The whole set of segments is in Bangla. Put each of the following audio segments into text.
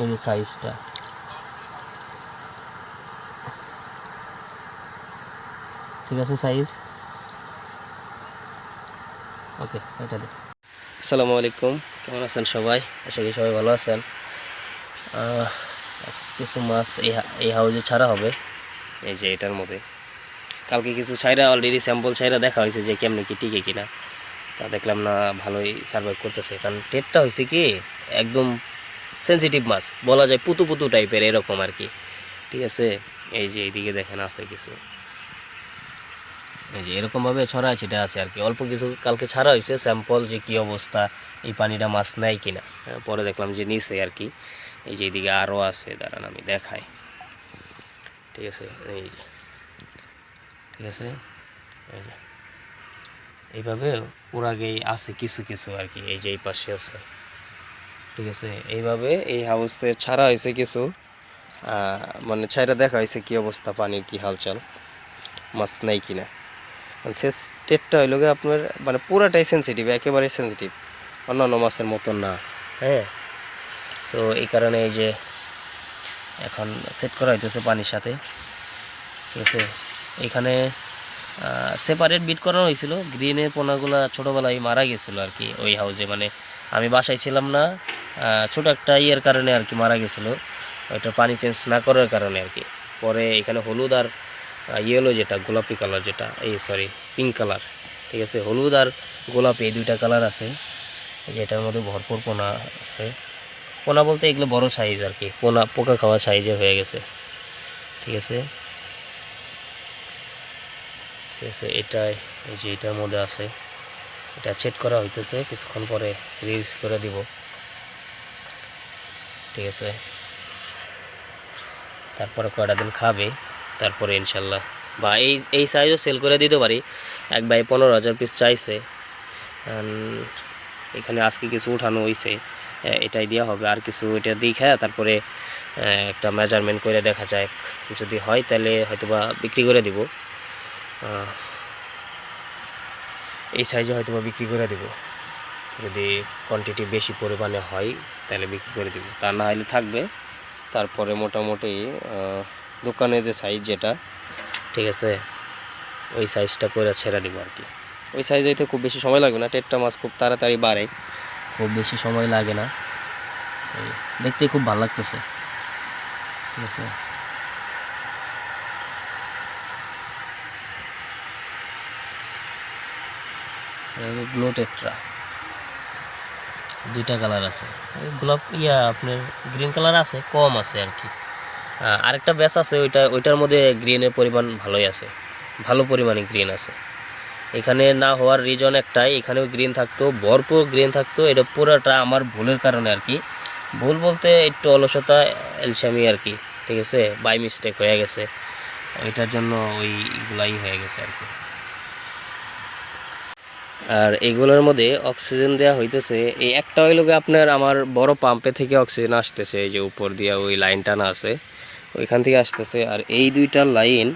এই সাইজটা। ঠিক আছে সাইজ? ওকে, এটা দে। আসসালামু আলাইকুম, কেমন আছেন সবাই? আশা করি সবাই ভালো আছেন। কিছু মাছ এই এই হাউজে ছাড়া হবে। এই যে এটার মধ্যে। কালকে কিছু ছাইরা অলরেডি স্যাম্পল ছাইরা দেখা হয়েছে যে কেমনি কি টিকে কিনা। তা দেখলাম না, ভালোই সার্ভাইভ করতেছে। কারণ টেপটা হয়েছে কি, একদম সেনসিটিভ মাছ বলা যায় পুতু পুতু টাইপের এরকম আর কি। ঠিক আছে? এই যে এইদিকে দেখেন আছে কিছু। এই যে এরকমভাবে ছড়া ছিটা আছে আর কি। অল্প কিছু কালকে ছাড়া হয়েছে স্যাম্পল যে কি অবস্থা এই পানিটা মাছ নেয় কিনা। হ্যাঁ, পরে দেখলাম যে নিচে আর কি। এই যে এইদিকে আরও আছে দাঁড়ান আমি দেখাই। ঠিক আছে? এই যে। ঠিক আছে? এইভাবে ওর আগেই আছে কিছু কিছু আর কি। এই যে এই পাশে আছে। ঠিক আছে, এইভাবে এই হাউসে ছাড়া হয়েছে কিছু মানে ছাইরা দেখা হয়েছে কি অবস্থা, পানির কি হালচাল, মাছ নাই কিনা। মানে সে স্টেটটা হইল গিয়ে আপনার মানে পুরাটাই সেন্সিটিভ একেবারে সেন্সিটিভ অন্যান্য মাছের মতন না হ্যাঁ? সো এই কারণে এই যে এখন সেট করা হইতেছে পানির সাথে, ঠিক আছে? এখানে সেপারেট বিট করানো হয়েছিল গ্রিনের পোনাগুলা ছোটোবেলায় মারা গেছিল আর কি, ওই হাউজে মানে আমি বাসায় ছিলাম না ছোট একটা ইয়ের কারণে আর কি মারা গেছিল। ওইটা পানি চেঞ্জ না করার কারণে আর কি। পরে এখানে হলুদ আর ইয়েলো যেটা, গোলাপি কালার যেটা, এই সরি পিঙ্ক কালার ঠিক আছে? হলুদ আর গোলাপি, এই দুইটা কালার আছে। যেটার মধ্যে ভরপুর পোনা আছে। পোনা বলতে এগুলো বড় সাইজ আর কি। পোনা, পোকা খাওয়া সাইজে হয়ে গেছে। ঠিক আছে? ঠিক আছে, এটাই যে এটার মধ্যে আছে। এটা চেক করা হইতেছে, কিছুক্ষণ পরে রিলিজ করে দিব। ঠিক আছে? তারপরে কয়টা দিন খাবে? তারপরে ইনশাল্লাহ। বা এই এই সাইজও সেল করে দিতে পারি। এক বাই পনেরো হাজার পিস চাইছে। এখানে আজকে কিছু উঠানো হয়েছে এটাই দেওয়া হবে। আর কিছু এটা দেখে তারপরে একটা মেজারমেন্ট করে দেখা যায় যদি হয় তাহলে হয়তো বা বিক্রি করে দিব। এই সাইজে হয়তো বা বিক্রি করে দিব। যদি কোয়ান্টিটি বেশি পরিমাণে হয়, তাহলে বিক্রি করে দিব। তা না হলে থাকবে। তারপরে মোটামুটি দোকানে যে সাইজ যেটা, ঠিক আছে, ওই সাইজটা করে ছেড়ে দিব আর কি। ওই সাইজ হইতে খুব বেশি সময় লাগবে না, টেটটা মাছ খুব তাড়াতাড়ি বাড়ে। খুব বেশি সময় লাগে না। দেখতে খুব ভালো লাগতেছে। ঠিক আছে। ব্লু টেট্রা দুইটা কালার আছে। গোলাপ, ইয়া আপনার গ্রিন কালার আছে, কম আছে আর কি আরেকটা ব্যাস আছে, ওইটা, ওইটার মধ্যে গ্রিনের পরিমাণ ভালোই আছে। ভালো পরিমাণে গ্রিন আছে। এখানে না হওয়ার রিজন একটাই, এখানেও গ্রিন থাকতো, ভরপুর গ্রিন থাকতো। এটা পুরোটা আমার ভুলের কারণে আর কি ভুল বলতে একটু অলসতা, এলসামি আর কি ঠিক আছে? বাই মিস্টেক হয়ে গেছে। ওইটার জন্য ওইগুলাই হয়ে গেছে আর কি আর এগুলোর মধ্যে অক্সিজেন দেওয়া হইতেছে। এই একটা হইল গিয়ে আপনার আমার বড় পাম্পে থেকে অক্সিজেন আসতেছে এই যে উপর দিয়া ওই লাইন টানা আছে ওইখান থেকে আসতেছে। আর এই দুইটা লাইন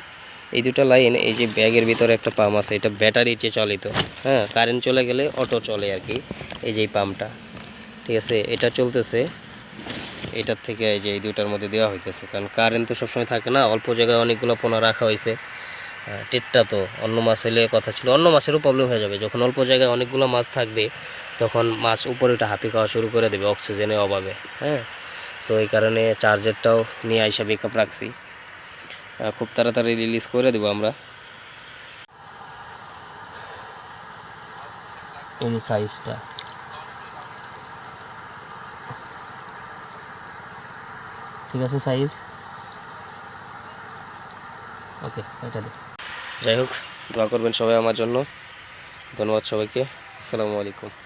এই দুইটা লাইন এই যে ব্যাগের ভিতরে একটা পাম্প আছে এটা ব্যাটারি চেয়ে চালিত। হ্যাঁ কারেন্ট চলে গেলে অটো চলে আর কি এই যে পাম্পটা ঠিক আছে এটা চলতেছে। এটার থেকে এই যে এই দুইটার মধ্যে দেওয়া হইতেছে। কারণ কারেন্ট তো সবসময় থাকে না অল্প জায়গায় অনেকগুলো পোনা রাখা হয়েছে হ্যাঁ, টেটটা তো অন্য মাছ হলে কথা ছিল। অন্য মাছেরও প্রবলেম হয়ে যাবে। যখন অল্প জায়গায় অনেকগুলো মাছ থাকবে, তখন মাছ উপরে ওটা হাঁপি খাওয়া শুরু করে দেবে অক্সিজেনের অভাবে হ্যাঁ? সো এই কারণে চার্জারটাও নিয়ে আইসা বেকআপ রাখছি। খুব তাড়াতাড়ি রিলিজ করে দেবো আমরা। এই সাইজটা ঠিক আছে সাইজ ওকে এটা দে। যাই হোক দোয়া করবেন সবাই আমার জন্য। ধন্যবাদ সবাইকে। আসসালামু আলাইকুম।